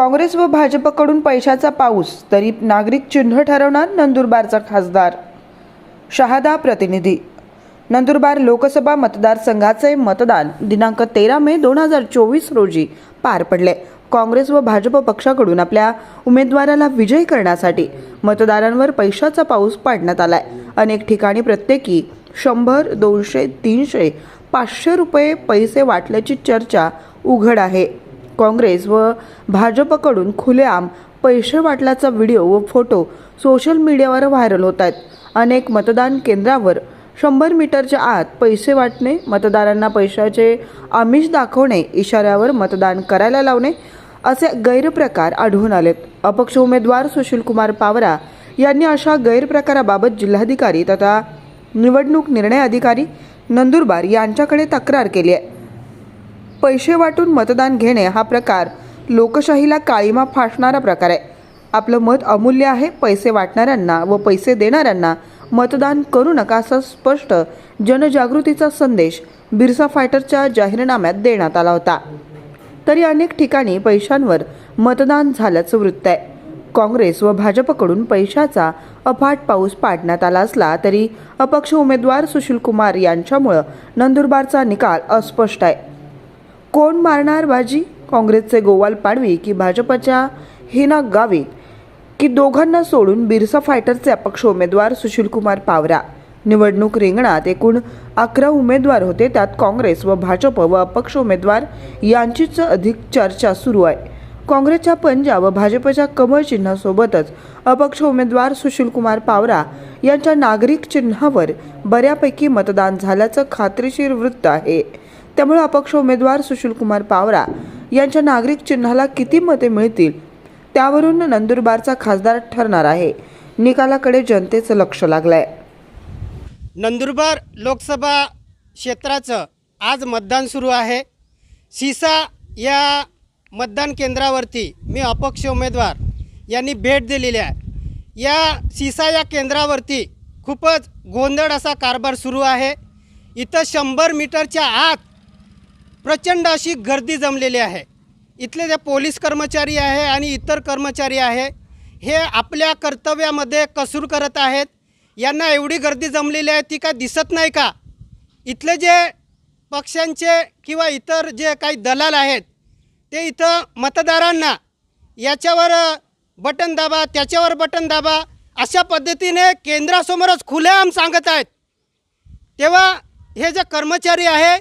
काँग्रेस व भाजपकडून पैशाचा पाऊस तरी नागरिक चिन्ह ठरवणार नंदुरबारचा खासदार. शहादा प्रतिनिधी. नंदुरबार लोकसभा मतदारसंघाचे मतदान दिनांक तेरा मे दोन हजार चोवीस रोजी पार पडले. काँग्रेस व भाजप पक्षाकडून आपल्या उमेदवाराला विजयी करण्यासाठी मतदारांवर पैशाचा पाऊस पाडण्यात आलाय. अनेक ठिकाणी प्रत्येकी शंभर दोनशे तीनशे पाचशे रुपये पैसे वाटल्याची चर्चा उघड आहे. काँग्रेस व भाजपकडून खुलेआम पैसे वाटल्याचा व्हिडिओ व फोटो सोशल मीडियावर व्हायरल होत आहेत. अनेक मतदान केंद्रावर शंभर मीटरच्या आत पैसे वाटणे मतदारांना पैशाचे आमिष दाखवणे इशाऱ्यावर मतदान करायला लावणे असे गैरप्रकार आढळून आलेत. अपक्ष उमेदवार सुशीलकुमार पावरा यांनी अशा गैरप्रकाराबाबत जिल्हाधिकारी तथा निवडणूक निर्णय अधिकारी नंदुरबार यांच्याकडे तक्रार केली आहे. पैसे वाटून मतदान घेणे हा प्रकार लोकशाहीला काळीमा फासणारा प्रकार आहे. आपलं मत अमूल्य आहे पैसे वाटणाऱ्यांना व पैसे देणाऱ्यांना मतदान करू नका असा स्पष्ट जनजागृतीचा संदेश बिरसा फायटरच्या जाहीरनाम्यात देण्यात आला होता. तरी अनेक ठिकाणी पैशांवर मतदान झाल्याचं वृत्त आहे. काँग्रेस व भाजपकडून पैशाचा अफाट पाऊस पाडण्यात आला असला तरी अपक्ष उमेदवार सुशील कुमार यांच्यामुळं नंदुरबारचा निकाल अस्पष्ट आहे. कोण मारणार बाजी? काँग्रेसचे गोवाल पाडवी की भाजपच्या हिना गावित की दोघांना सोडून बिरसा फायटरचे अपक्ष उमेदवार सुशीलकुमार पावरा? निवडणूक रिंगणात एकूण अकरा उमेदवार होते त्यात काँग्रेस व भाजप व अपक्ष उमेदवार यांचीच अधिक चर्चा सुरू आहे. काँग्रेसच्या पंजा व भाजपच्या कमळ चिन्हासोबतच अपक्ष उमेदवार सुशीलकुमार पावरा यांच्या नागरिक चिन्हावर बऱ्यापैकी मतदान झाल्याचं खात्रीशीर वृत्त आहे. त्यामुळे अपक्ष उमेदवार सुशीलकुमार पावरा यांच्या नागरिक चिन्हाला किती मते मिळतील त्यावरून नंदुरबारचा खासदार ठरणार आहे. निकालाकडे जनतेचं लक्ष लागलंय. नंदुरबार लोकसभा क्षेत्राचं आज मतदान सुरू आहे. सिसा या मतदान केंद्रावरती मी अपक्ष उमेदवार यांनी भेट दिलेली आहे. या सिसा या केंद्रावरती खूपच गोंधळ असा कारभार सुरू आहे. इथं शंभर मीटरच्या आत प्रचंड अशी गर्दी जमलेली आहे. इथले जे पोलीस कर्मचारी आहे आणि इतर कर्मचारी आहे हे आपल्या कर्तव्यामध्ये कसूर करत आहेत. यांना एवढी गर्दी जमलेली आहे ती काय दिसत नाही का? इथले जे पक्षांचे किंवा इतर जे काही दलाल आहेत ते इथं मतदारांना याच्यावर बटन दाबा त्याच्यावर बटन दाबा अशा पद्धतीने केंद्रासमोरच खुलेआम सांगत आहेत. तेव्हा हे जे कर्मचारी आहे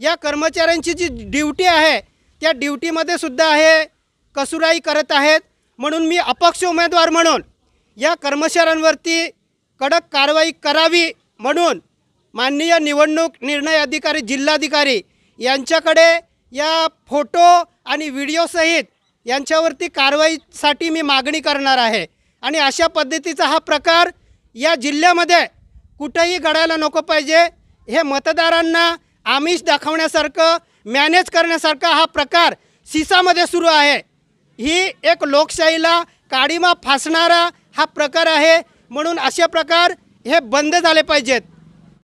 या कर्मचाऱ्यांची जी ड्युटी आहे त्या ड्युटीमध्ये सुद्धा हे कसुराई करत आहेत. म्हणून मी अपक्ष उमेदवार म्हणून या कर्मचाऱ्यांवरती कडक कारवाई करावी म्हणून माननीय निवडणूक निर्णय अधिकारी जिल्हाधिकारी यांच्याकडे या फोटो आणि व्हिडिओसहित यांच्यावरती कारवाईसाठी मी मागणी करणार आहे. आणि अशा पद्धतीचा हा प्रकार या जिल्ह्यामध्ये कुठंही घडायला नको पाहिजे. हे मतदारांना आमिष दाखवण्यासारखं मॅनेज करण्यासारखा हा प्रकार सिसामध्ये सुरू आहे. ही एक लोकशाहीला काडीमा फासणारा हा प्रकार आहे. म्हणून असे प्रकार हे बंद झाले पाहिजेत.